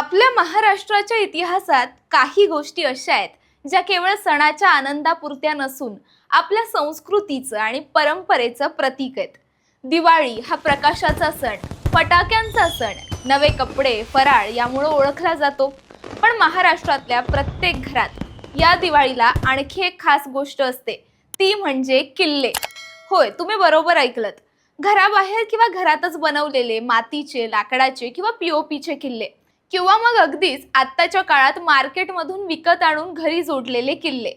आपल्या महाराष्ट्राच्या इतिहासात काही गोष्टी अशा आहेत ज्या केवळ सणाच्या आनंदापुरत्या नसून आपल्या संस्कृतीचं आणि परंपरेचं प्रतीक आहेत. दिवाळी हा प्रकाशाचा सण फटाक्यांचा सण नवे कपडे फराळ यामुळं ओळखला जातो. पण महाराष्ट्रातल्या प्रत्येक घरात या दिवाळीला आणखी एक खास गोष्ट असते ती म्हणजे किल्ले. होय तुम्ही बरोबर ऐकलत. घराबाहेर किंवा घरातच बनवलेले मातीचे लाकडाचे किंवा पीओपीचे किल्ले. किंवा मग अगदीच आत्ताच्या काळात मार्केटमधून विकत आणून घरी जोडलेले किल्ले.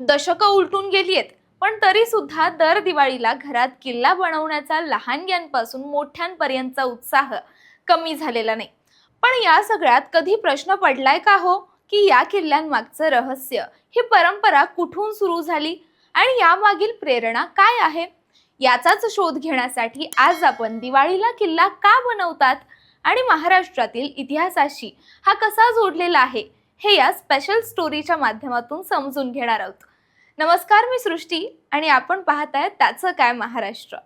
दशकं उलटून गेली आहेत पण तरी सुद्धा दर दिवाळीला घरात किल्ला बनवण्याचा लहानग्यांपासून मोठ्यांपर्यंतचा उत्साह कमी झालेला नाही. पण या सगळ्यात कधी प्रश्न पडलाय का हो? की या किल्ल्यांमागचं रहस्य ही परंपरा कुठून सुरू झाली? आणि यामागील प्रेरणा काय आहे? याचाच शोध घेण्यासाठी आज आपण दिवाळीला किल्ला का बनवतात? आणि महाराष्ट्रातील इतिहासाशी हा कसा जोडलेला आहे हे या स्पेशल स्टोरीच्या माध्यमातून समजून घेणार आहोत. नमस्कार मी सृष्टी आणि आपण पाहताय त्याचं काय महाराष्ट्र.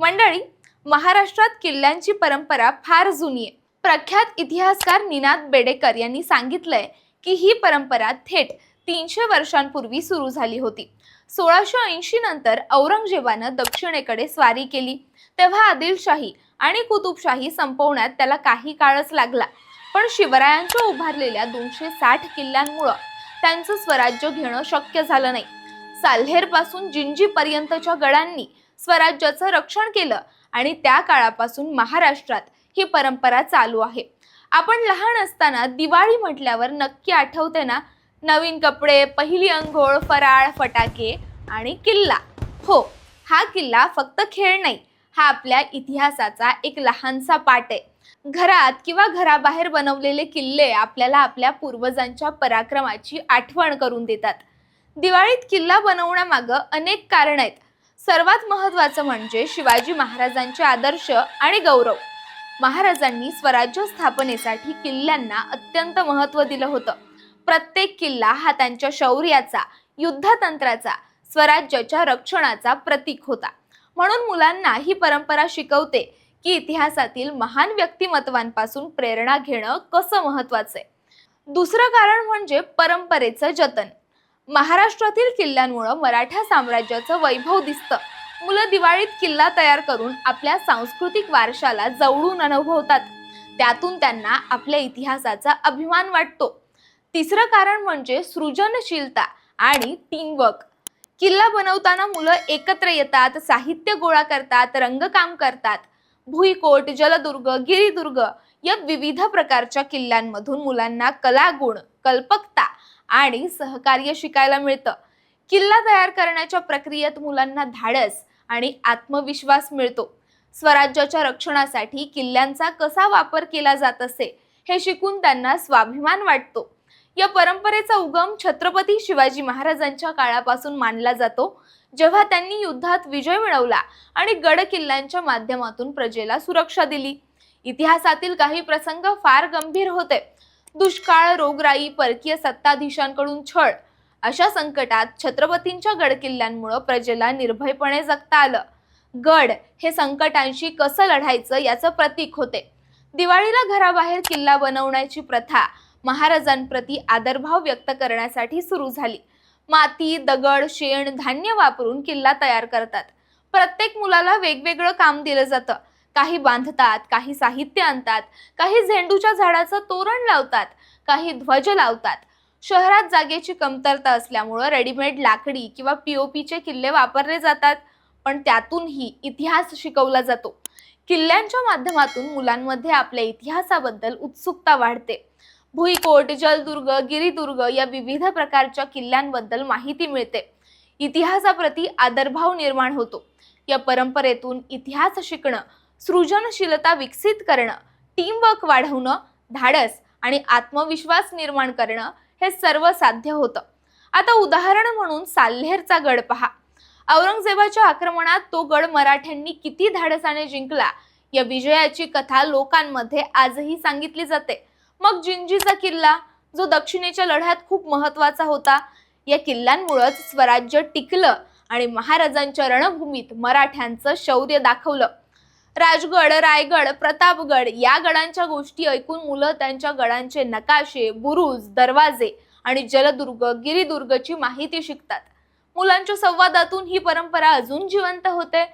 मंडळी महाराष्ट्रात किल्ल्यांची परंपरा फार जुनी आहे. प्रख्यात इतिहासकार निनाद बेडेकर यांनी सांगितलंय की ही परंपरा थेट तीनशे वर्षांपूर्वी सुरू झाली होती. सोळाशे ऐंशी नंतर औरंगजेबानं दक्षिणेकडे स्वारी केली. तेव्हा आदिलशाही आणि कुतुबशाही संपवण्यात त्याला काही काळच लागला. पण शिवरायांच्या उभारलेल्या दोनशे साठ किल्ल्यांमुळं त्यांचं स्वराज्य घेणं शक्य झालं नाही. साल्हेरपासून जिंजीपर्यंतच्या गडांनी स्वराज्याचं रक्षण केलं आणि त्या काळापासून महाराष्ट्रात ही परंपरा चालू आहे. आपण लहान असताना दिवाळी म्हटल्यावर नक्की आठवते ना? नवीन कपडे पहिली अंघोळ फराळ फटाके आणि किल्ला. हो हा किल्ला फक्त खेळ नाही हा आपल्या इतिहासाचा एक लहानसा पाट आहे. घरात किंवा घराबाहेर बनवलेले किल्ले आपल्याला आपल्या पूर्वजांच्या पराक्रमाची आठवण करून देतात. दिवाळीत किल्ला बनवण्यामागं अनेक कारण आहेत. सर्वात महत्त्वाचं म्हणजे शिवाजी महाराजांचे आदर्श आणि गौरव. महाराजांनी स्वराज्य स्थापनेसाठी किल्ल्यांना अत्यंत महत्त्व दिलं होतं. प्रत्येक किल्ला हा त्यांच्या शौर्याचा युद्धतंत्राचा स्वराज्याच्या रक्षणाचा प्रतीक होता. म्हणून मुलांना ही परंपरा शिकवते की इतिहासातील महान व्यक्तिमत्वांपासून प्रेरणा घेणं कसं महत्वाचं आहे. दुसरं कारण म्हणजे परंपरेचं जतन. महाराष्ट्रातील किल्ल्यांमुळं मराठा साम्राज्याचं वैभव दिसतं. मुलं दिवाळीत किल्ला तयार करून आपल्या सांस्कृतिक वारशाला जवळून अनुभवतात. त्यातून त्यांना आपल्या इतिहासाचा अभिमान वाटतो. तिसरं कारण म्हणजे सृजनशीलता आणि टीमवर्क किल्ला बनवताना मुलं एकत्र येतात साहित्य गोळा करतात रंगकाम करतात. भुईकोट जलदुर्ग गिरिदुर्ग या विविध प्रकारच्या किल्ल्यांमधून मुलांना कलागुण कल्पकता आणि सहकार्य शिकायला मिळतं. किल्ला तयार करण्याच्या प्रक्रियेत मुलांना धाडस आणि आत्मविश्वास मिळतो. स्वराज्याच्या रक्षणासाठी किल्ल्यांचा कसा वापर केला जात असे हे शिकून त्यांना स्वाभिमान वाटतो. या परंपरेचा उगम छत्रपती शिवाजी महाराजांच्या काळापासून मानला जातो. जेव्हा त्यांनी युद्धात विजय मिळवला आणि गड किल्ल्यांच्या माध्यमातून प्रजेला सुरक्षा दिली. इतिहासातील काही प्रसंग फार गंभीर होते. दुष्काळ रोगराई परकीय सत्ताधीशांकडून छळ. अशा संकटात छत्रपतींच्या गडकिल्ल्यांमुळे प्रजेला निर्भयपणे जगता आलं. गड हे संकटांशी कसं लढायचं याचं प्रतीक होते. दिवाळीला घराबाहेर किल्ला बनवण्याची प्रथा महाराजांप्रती आदरभाव व्यक्त करण्यासाठी सुरू झाली. माती दगड शेण धान्य वापरून किल्ला तयार करतात. प्रत्येक मुलाला वेगवेगळं काम दिलं जातं. काही बांधतात काही साहित्य आणतात काही झेंडूच्या झाडाचं तोरण लावतात काही ध्वज लावतात. शहरात जागेची कमतरता असल्यामुळं रेडीमेड लाकडी किंवा पीओपीचे किल्ले वापरले जातात पण त्यातूनही इतिहास शिकवला जातो. किल्ल्यांच्या माध्यमातून मुलांमध्ये आपल्या इतिहासाबद्दल उत्सुकता वाढते. भुईकोट जलदुर्ग गिरिदुर्ग या विविध प्रकारच्या किल्ल्यांबद्दल माहिती मिळते. इतिहासाप्रती आदरभाव निर्माण होतो. या परंपरेतून इतिहास शिकणं सृजनशीलता विकसित करणं टीमवर्क वाढवणं धाडस आणि आत्मविश्वास निर्माण करणं हे सर्व साध्य होतं. आता उदाहरण म्हणून साल्हेरचा गड पहा. औरंगजेबाच्या आक्रमणात तो गड मराठ्यांनी किती धाडसाने जिंकला या विजयाची कथा लोकांमध्ये आजही सांगितली जाते. मग जिंजीचा किल्ला जो दक्षिणेच्या लढ्यात खूप महत्त्वाचा होता या किल्ल्यांमुळंच स्वराज्य टिकलं आणि महाराजांच्या रणभूमीत मराठ्यांचं शौर्य दाखवलं. राजगड रायगड प्रतापगड या गडांच्या गोष्टी ऐकून मुलं त्यांच्या गडांचे नकाशे बुरुज दरवाजे आणि जलदुर्ग गिरिदुर्गची माहिती शिकतात. मुलांच्या संवादातून ही परंपरा अजून जिवंत होते.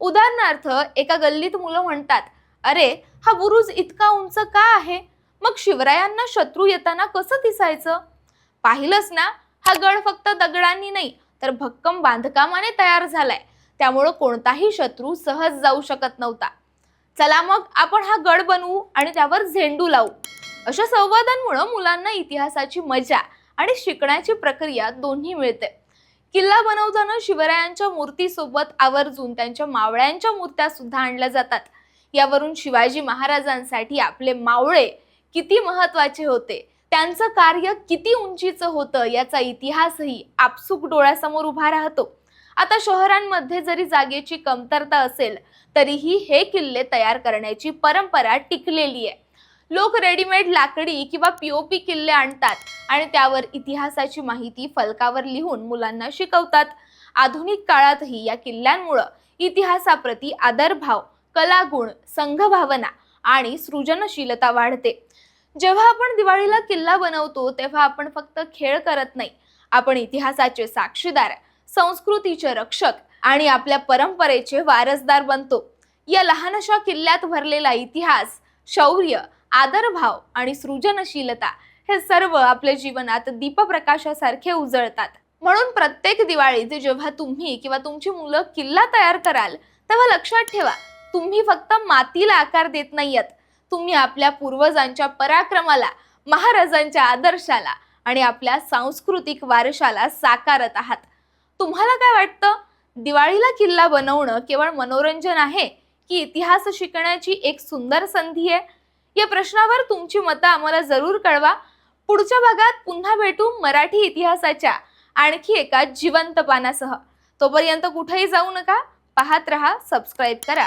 उदाहरणार्थ एका गल्लीत मुलं म्हणतात अरे हा बुरुज इतका उंच का आहे? मग शिवरायांना शत्रू येताना कसं दिसायचं? पाहिलंच ना हा गड फक्त दगडांनी नाही तर भक्कम बांधकामाने तयार झालाय. त्यामुळं कोणताही शत्रू सहज जाऊ शकत नव्हता. चला मग आपण हा गड बनवू आणि त्यावर झेंडू लावू. अशा संवादांमुळं मुलांना इतिहासाची मजा आणि शिकण्याची प्रक्रिया दोन्ही मिळते. किल्ला बनवताना शिवरायांच्या मूर्तीसोबत आवर्जून त्यांच्या मावळ्यांच्या मूर्त्या सुद्धा आणल्या जातात. यावरून शिवाजी महाराजांसाठी आपले मावळे किती महत्त्वाचे होते? त्यांचं कार्य किती उंचीचं होतं? याचा इतिहासही आपसूक डोळ्यासमोर उभा राहतो. आता शहरांमध्ये जरी जागेची कमतरता असेल तरीही हे किल्ले तयार करण्याची परंपरा टिकलेली आहे. लोक रेडीमेड लाकडी किंवा पीओपी किल्ले आणतात आणि त्यावर इतिहासाची माहिती फलकावर लिहून मुलांना शिकवतात. आधुनिक काळातही या किल्ल्यांमुळं इतिहासाप्रती आदरभाव कलागुण संघभावना आणि सृजनशीलता वाढते. जेव्हा आपण दिवाळीला किल्ला बनवतो तेव्हा आपण फक्त खेळ करत नाही. आपण इतिहासाचे साक्षीदार संस्कृतीचे रक्षक आणि आपल्या परंपरेचे वारसदार बनतो. या लहानशा किल्ल्यात भरलेला इतिहास शौर्य आदरभाव आणि सृजनशीलता हे सर्व आपल्या जीवनात दीपप्रकाशासारखे उजळतात. म्हणून प्रत्येक दिवाळीत जेव्हा तुम्ही किंवा तुमची मुलं किल्ला तयार कराल तेव्हा लक्षात ठेवा तुम्ही फक्त मातीला आकार देत नाहीयत. तुम्ही आपल्या पूर्वजांच्या पराक्रमाला महाराजांच्या आदर्शाला आणि आपल्या सांस्कृतिक वारशाला साकारत आहात. तुम्हाला काय वाटतं? दिवाळीला किल्ला बनवणं केवळ मनोरंजन आहे की इतिहास शिकण्याची एक सुंदर संधी आहे? या प्रश्नावर तुमची मतं आम्हाला जरूर कळवा. पुढच्या भागात पुन्हा भेटू मराठी इतिहासाच्या आणखी एका जिवंत पानासह. तोपर्यंत कुठेही जाऊ नका. पाहत रहा सबस्क्राईब करा.